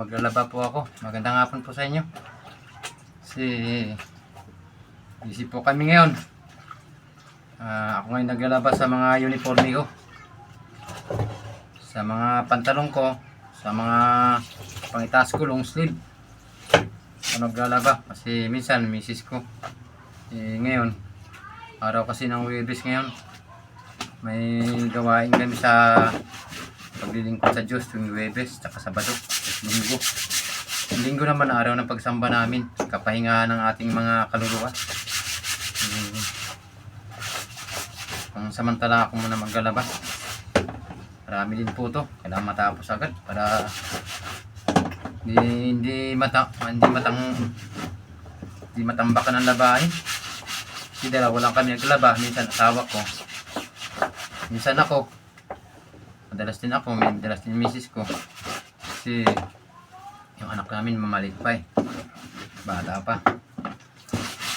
maglalaba po ako. Magandang hapon po sa inyo. Kasi busy po kami ngayon. Ah, ako ngayon naglalaba sa mga uniforme ko. Sa mga pantalon ko, sa mga pangitaas ko, long sleeve. Ako naglalaba kasi minsan misis ko. Eh, ngayon, araw kasi ng Webes ngayon. May gawain kami sa paglilingkod sa Diyos tuwing Webes, tsaka Sabado, at Linggo. Linggo naman araw ng pagsamba namin, kapahingahan ng ating mga kaluluwa. Hmm. Samantala ako muna maglalaba. Marami din po to, kailangan matapos agad para hindi, hindi mata, hindi matang hindi matambakan ang labahin. Kasi dalawa lang kami naglaba, minsan asawa ko. Minsan ako, madalas din ako, madalas din misis ko. Kasi yung anak namin mamalit pa eh. Bata pa.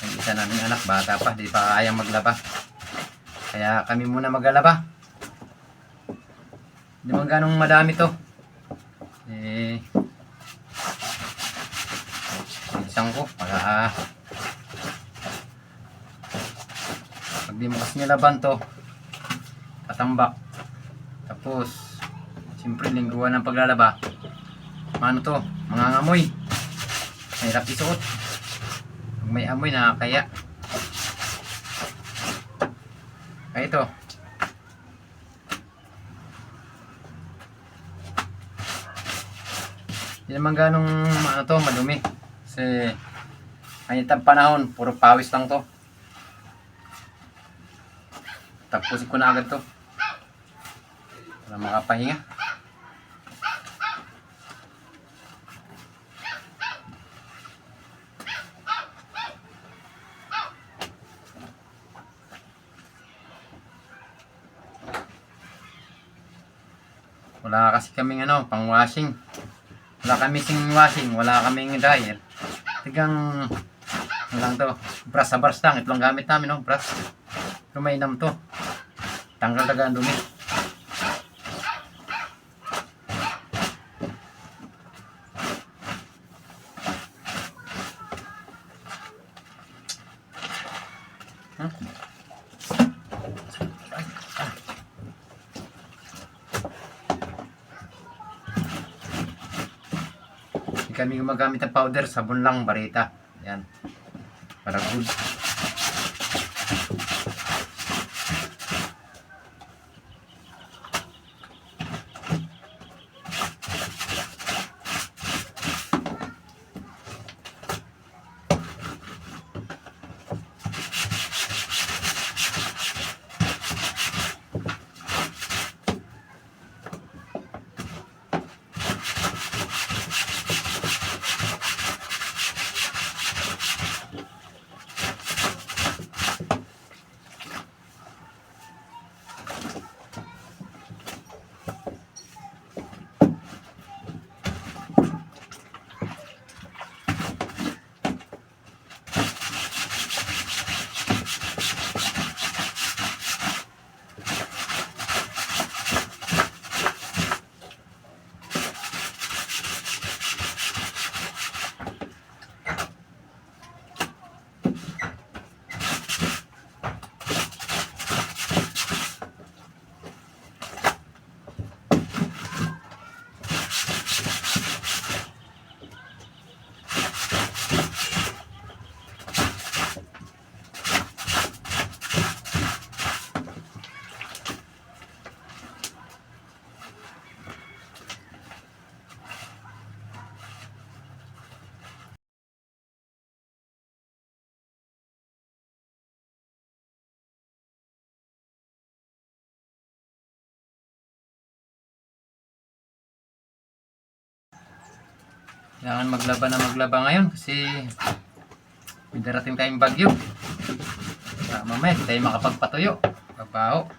Yung isa namin anak, bata pa, di pa kayang maglaba. Kaya kami muna maglalaba. Hindi man ganong madami to. Eh, bilisan ko para pag di mo kasi nilaban to, patambak. Tapos, siyempre lingguan ng paglalaba. Ano to? Mga ngamoy. Mahirap isuot. Pag may amoy, nakakaya. Kaya ito. Hindi naman ganong ano to, madumi. Kasi mainit ang panahon, puro pawis lang to. Tapusin ko na agad to. Para makapahinga. Wala kasi kaming ano, pang washing. Wala kami sing washing, wala kaming dryer. Tigang, ano lang to, brush sa brush lang. Ito lang gamit namin, no, brush. Pero mainam to. Tanggal taga ang dumi. Huh? Kami gumagamit ng powder, sabon lang, barita. Yan. Para good. Kailangan maglaba na maglaba ngayon kasi may darating tayong bagyo. Ah, mamaya tayo makapagpatuyo. Pabaho.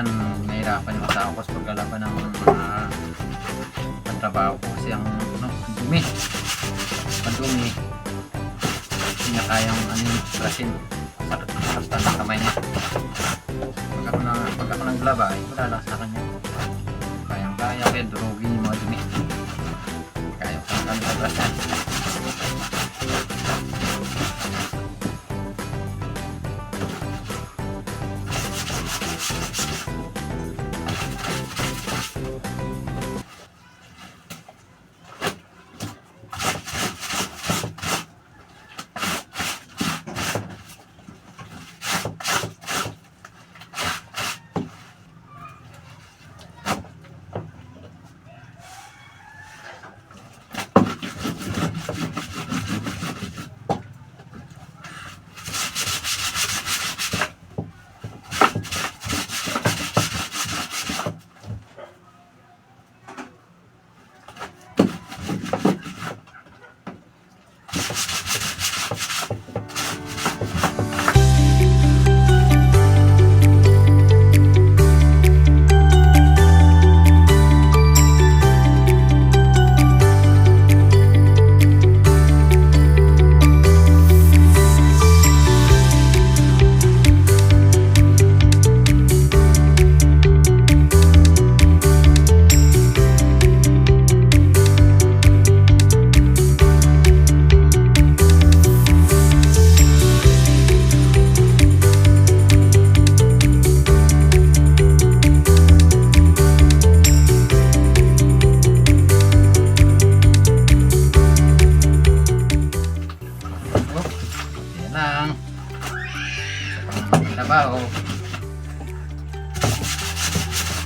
minsan nahirapan yung asawa ko sa paggalaban ng mga pantrabaho ko kasi ang no, dumi. Madumi hindi na kayang ano yung klasin sakit na ng kamay niya. Pag ako, na, pag ako ng glaba ay wala lang sa kanya. Kayang kaya kaya durugin yung mga dumi. Kaya ko ng glaba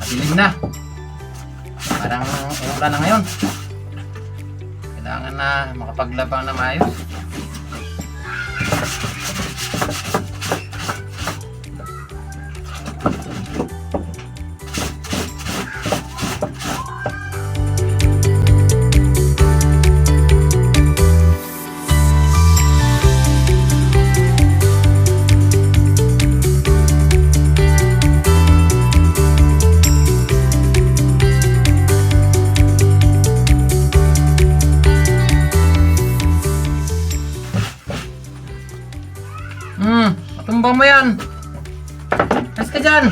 Madilim na. Parang ulan na ngayon. Kailangan na makapaglabang na maayos. Hmm, matumbang mo yan. Ayos ka dyan.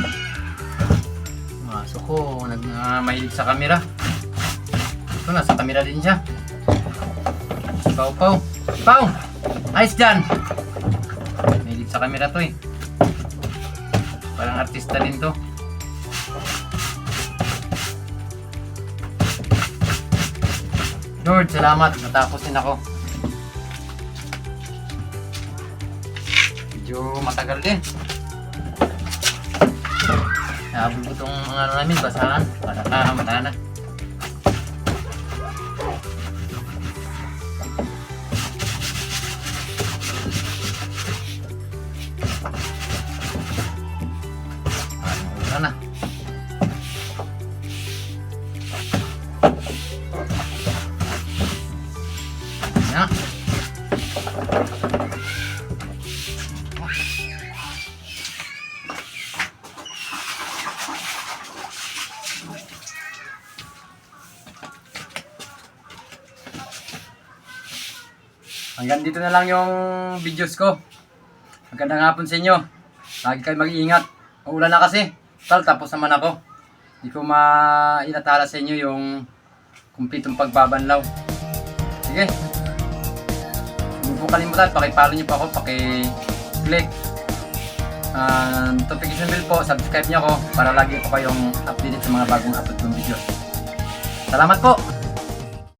Maso ko, nag, mahilig sa camera. Ito, nasa camera din siya. Pau, pau. Pau! Ayos dyan. Mahilig sa camera to eh. Parang artista din to. Lord, salamat. Natapos din ako. Matagal din. Itong mga ano namin, basahan. Para na, mata na. Hanggang dito na lang yung videos ko. Magandang hapon sa inyo. Lagi kayo mag-iingat. Uulan na kasi. Tal, tapos naman ako. Hindi ko mainatala sa inyo yung kumpletong pagbabanlaw. Sige. Huwag po kalimutan, pakipalo nyo pa ako, paki-click. Uh, notification bell po, subscribe nyo ako para lagi po kayong updated sa mga bagong upload kong videos. Salamat po!